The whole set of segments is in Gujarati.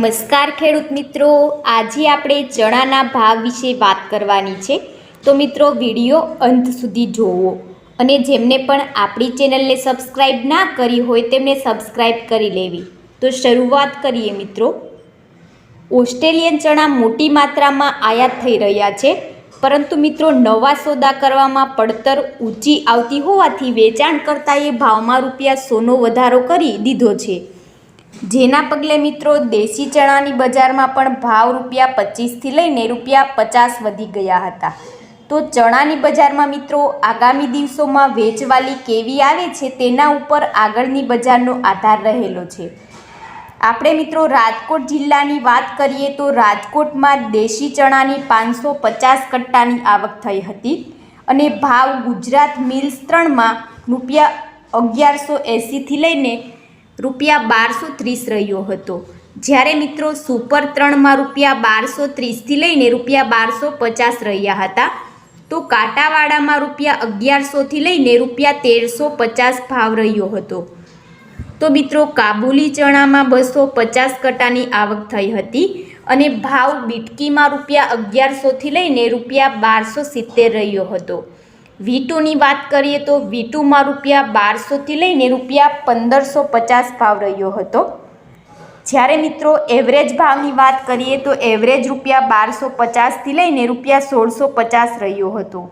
નમસ્કાર ખેડૂત મિત્રો. આજે આપણે ચણાના ભાવ વિશે વાત કરવાની છે. તો મિત્રો, વીડિયો અંત સુધી જોવો અને જેમને પણ આપણી ચેનલને સબસ્ક્રાઈબ ના કરી હોય તેમને સબસ્ક્રાઈબ કરી લેવી. તો શરૂઆત કરીએ મિત્રો. ઓસ્ટ્રેલિયન ચણા મોટી માત્રામાં આયાત થઈ રહ્યા છે. પરંતુ મિત્રો, નવા સોદા કરવામાં પડતર ઊંચી આવતી હોવાથી વેચાણકર્તાએ ભાવમાં રૂપિયા સોનો વધારો કરી દીધો છે. જેના પગલે મિત્રો દેશી ચણાની બજારમાં પણ ભાવ રૂપિયા પચીસથી લઈને રૂપિયા પચાસ વધી ગયા હતા. તો ચણાની બજારમાં મિત્રો આગામી દિવસોમાં વેચવાલી કેવી આવે છે તેના ઉપર આગળની બજારનો આધાર રહેલો છે. આપણે મિત્રો રાજકોટ જિલ્લાની વાત કરીએ તો રાજકોટમાં દેશી ચણાની પાંચસો પચાસ કટ્ટાની આવક થઈ હતી અને ભાવ ગુજરાત મિલ્સ ત્રણમાં રૂપિયા અગિયારસો એંસીથી લઈને રૂપિયા બારસો ત્રીસ રહ્યો હતો. જ્યારે મિત્રો સુપર ત્રણમાં રૂપિયા બારસો ત્રીસથી લઈને રૂપિયા બારસો પચાસ રહ્યા હતા, તો કાંટાવાડામાં રૂપિયા અગિયારસોથી લઈને રૂપિયા તેરસો પચાસ ભાવ રહ્યો હતો. તો મિત્રો કાબુલી ચણામાં બસો પચાસ કટાની આવક થઈ હતી અને ભાવ બીટકીમાં રૂપિયા અગિયારસોથી લઈને રૂપિયા બારસો સિત્તેર રહ્યો હતો. વી ટુની વાત કરીએ તો વી ટુમાં રૂપિયા બારસોથી લઈને રૂપિયા પંદરસો પચાસ ભાવ રહ્યો હતો. જ્યારે મિત્રો એવરેજ ભાવની વાત કરીએ તો એવરેજ રૂપિયા બારસો પચાસથી લઈને રૂપિયા સોળસો પચાસ રહ્યો હતો.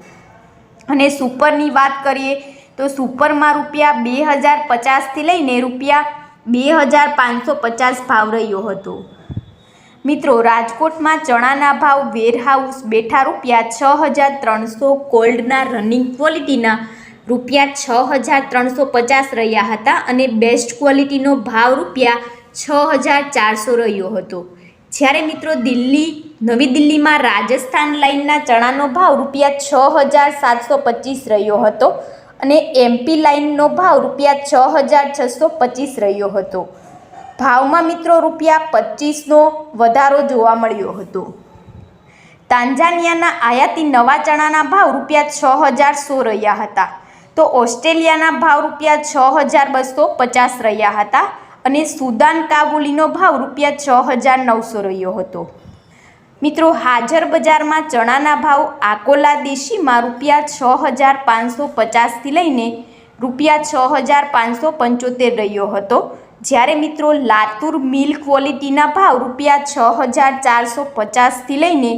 અને સુપરની વાત કરીએ તો સુપરમાં રૂપિયા બે હજાર પચાસથી લઈને રૂપિયા બે હજાર પાંચસો પચાસ ભાવ રહ્યો હતો. મિત્રો, રાજકોટમાં ચણાના ભાવ વેરહાઉસ બેઠા રૂપિયા છ હજાર ત્રણસો કોલ્ડના રનિંગ ક્વોલિટીના રૂપિયા છ હજાર ત્રણસો પચાસ રહ્યા હતા અને બેસ્ટ ક્વોલિટીનો ભાવ રૂપિયા છ હજાર ચારસો રહ્યો હતો. જ્યારે મિત્રો દિલ્હી, નવી દિલ્હીમાં રાજસ્થાન લાઇનના ચણાનો ભાવ રૂપિયા છ હજાર સાતસો પચીસ રહ્યો હતો અને એમપી લાઇનનો ભાવ રૂપિયા છ હજાર છસો પચીસ રહ્યો હતો. ભાવમાં મિત્રો રૂપિયા પચીસનો વધારો જોવા મળ્યો હતો. તાંઝાનિયાના આયાતી નવા ચણાના ભાવ રૂપિયા છ હજાર સો રહ્યા હતા. તો ઓસ્ટ્રેલિયાના ભાવ રૂપિયા છ હજાર બસો પચાસ રહ્યા હતા અને સુદાન કાબુલીનો ભાવ રૂપિયા છ હજાર નવસો રહ્યો હતો. મિત્રો હાજર બજારમાં ચણાના ભાવ આકોલા દેશીમાં રૂપિયા છ હજાર પાંચસો પચાસથી લઈને રૂપિયા છ હજાર પાંચસો પંચોતેર રહ્યો હતો. જ્યારે મિત્રો લાતુર મિલ ક્વોલિટીના ભાવ રૂપિયા છ હજાર ચારસો પચાસથી લઈને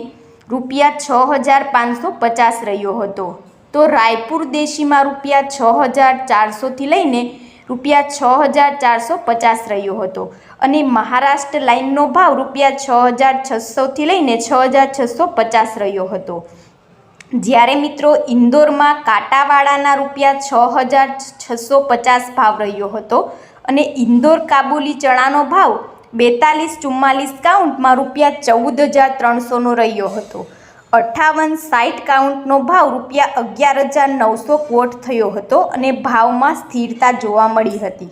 રૂપિયા છ હજાર પાંચસો પચાસ રહ્યો હતો. તો રાયપુર દેશીમાં રૂપિયા છ હજાર ચારસોથી લઈને રૂપિયા છ હજાર ચારસો પચાસ રહ્યો હતો. અને મહારાષ્ટ્ર લાઇનનો ભાવ રૂપિયા છ હજાર છસોથી લઈને છ હજાર છસો પચાસ રહ્યો હતો. જ્યારે મિત્રો ઇન્દોરમાં કાંટાવાળાના રૂપિયા છ હજાર છસો પચાસ ભાવ રહ્યો હતો અને ઇન્દોર કાબુલી ચણાનો ભાવ બેતાલીસ ચુમ્માલીસ કાઉન્ટમાં રૂપિયા ચૌદ હજાર ત્રણસોનો રહ્યો હતો. અઠ્ઠાવન સાઠ કાઉન્ટનો ભાવ રૂપિયા અગિયાર હજાર નવસો કોટ થયો હતો અને ભાવમાં સ્થિરતા જોવા મળી હતી.